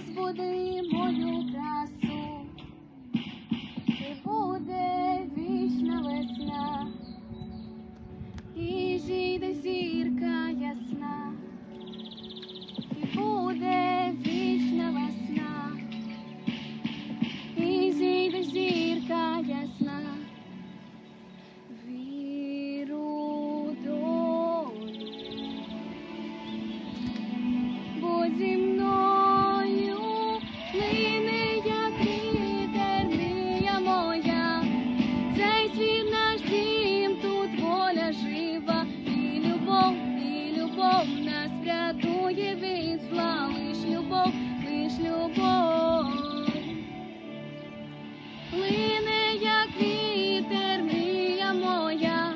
Розбуди мою красу, любов, лиш любов. Плине, як вітер, мрія моя,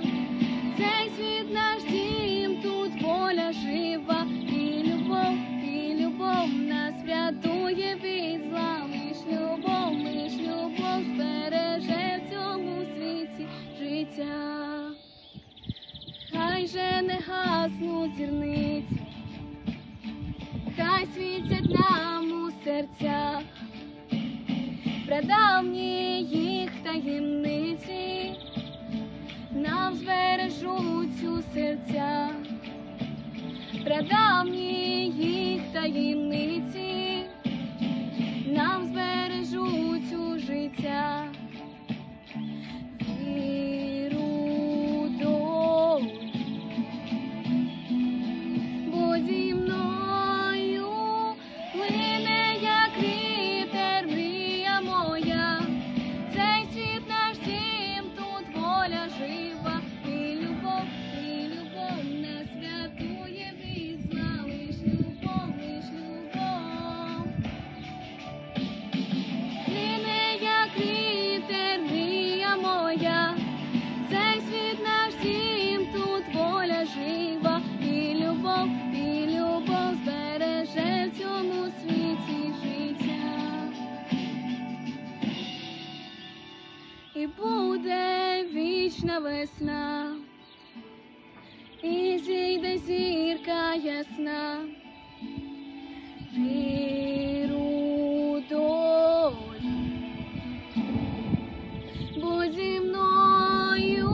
цей світ наш дім, тут воля жива, і любов, і любов нас врятує від зла, лиш любов, лиш любов збереже в цьому світі життя. Хай же не гаснуть зірниці, хай світять нам у серцях прадавні їх таємниці, нам збережуть у серця, прадавні їх таємниці, нам збережуть весна, і зійде зірка ясна. Віру долю, бо зі мною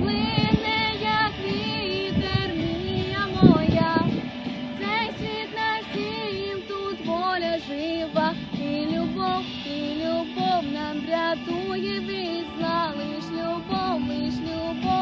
плине, як вітер, мрія моя, цей світ наш дім, тут воля жива, і любов, і любов нам лиш любов,